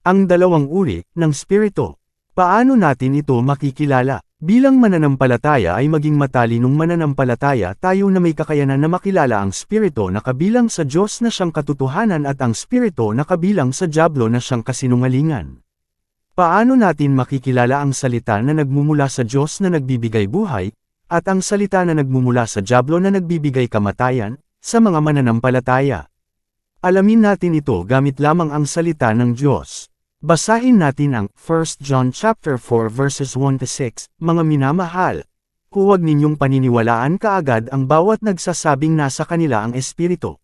Ang dalawang uri ng spirito. Paano natin ito makikilala? Bilang mananampalataya ay maging matalinong mananampalataya tayo na may kakayanan na makilala ang spirito na kabilang sa Diyos na siyang katotohanan at ang spirito na kabilang sa Diablo na siyang kasinungalingan. Paano natin makikilala ang salita na nagmumula sa Diyos na nagbibigay buhay, at ang salita na nagmumula sa Diablo na nagbibigay kamatayan, sa mga mananampalataya? Alamin natin ito gamit lamang ang salita ng Diyos. Basahin natin ang 1 John chapter 4 verses 1 to 6, mga minamahal. Huwag ninyong paniniwalaan kaagad ang bawat nagsasabing nasa kanila ang espiritu.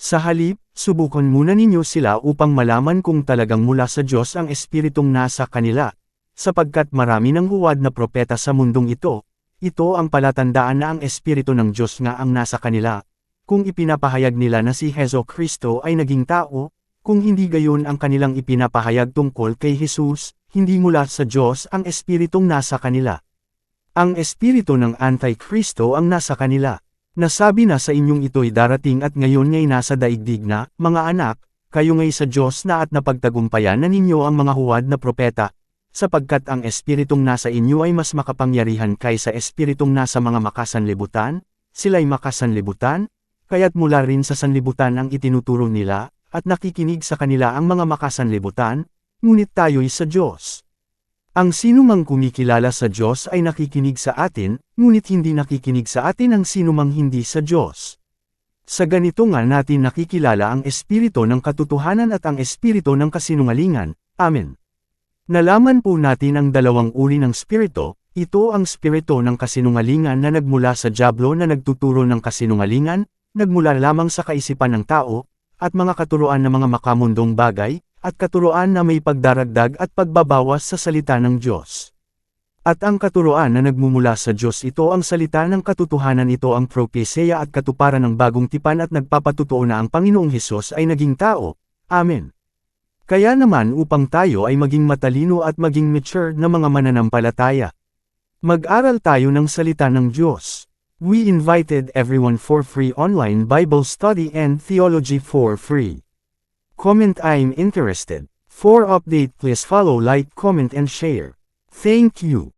Sa halip, subukan muna ninyo sila upang malaman kung talagang mula sa Diyos ang espiritong nasa kanila. Sapagkat marami ng huwad na propeta sa mundong ito, ito ang palatandaan na ang espiritu ng Diyos nga ang nasa kanila. Kung ipinapahayag nila na si Hezo Kristo ay naging tao, kung hindi gayon ang kanilang ipinapahayag tungkol kay Jesus, hindi mula sa Diyos ang espiritong nasa kanila. Ang espiritu ng Antikristo ang nasa kanila. Nasabi na sa inyong ito'y darating at ngayon nga'y nasa daigdig na, mga anak, kayo nga'y sa Diyos na at napagtagumpayan na ninyo ang mga huwad na propeta, sapagkat ang espiritong nasa inyo ay mas makapangyarihan kaysa espiritong nasa mga makasanlibutan, sila'y makasanlibutan, kaya't mula rin sa sanlibutan ang itinuturo nila, at nakikinig sa kanila ang mga makasanlibutan, ngunit tayo'y sa Diyos. Ang sinumang kumikilala sa Diyos ay nakikinig sa atin, ngunit hindi nakikinig sa atin ang sinumang hindi sa Diyos. Sa ganito nga natin nakikilala ang espiritu ng katotohanan at ang espiritu ng kasinungalingan. Amen. Nalaman po natin ang dalawang uri ng spirito, ito ang spirito ng kasinungalingan na nagmula sa Diablo na nagtuturo ng kasinungalingan, nagmula lamang sa kaisipan ng tao, at mga katuruan ng mga makamundong bagay, at katuruan na may pagdaragdag at pagbabawas sa salita ng Diyos. At ang katuruan na nagmumula sa Diyos ito ang salita ng katotohanan ito ang propesya at katuparan ng bagong tipan at nagpapatutuo na ang Panginoong Hesus ay naging tao. Amen. Kaya naman upang tayo ay maging matalino at maging mature na mga mananampalataya. Mag-aral tayo ng salita ng Diyos. We invited everyone for free online Bible study and theology for free. Comment I'm interested. For update please follow like comment and share. Thank you.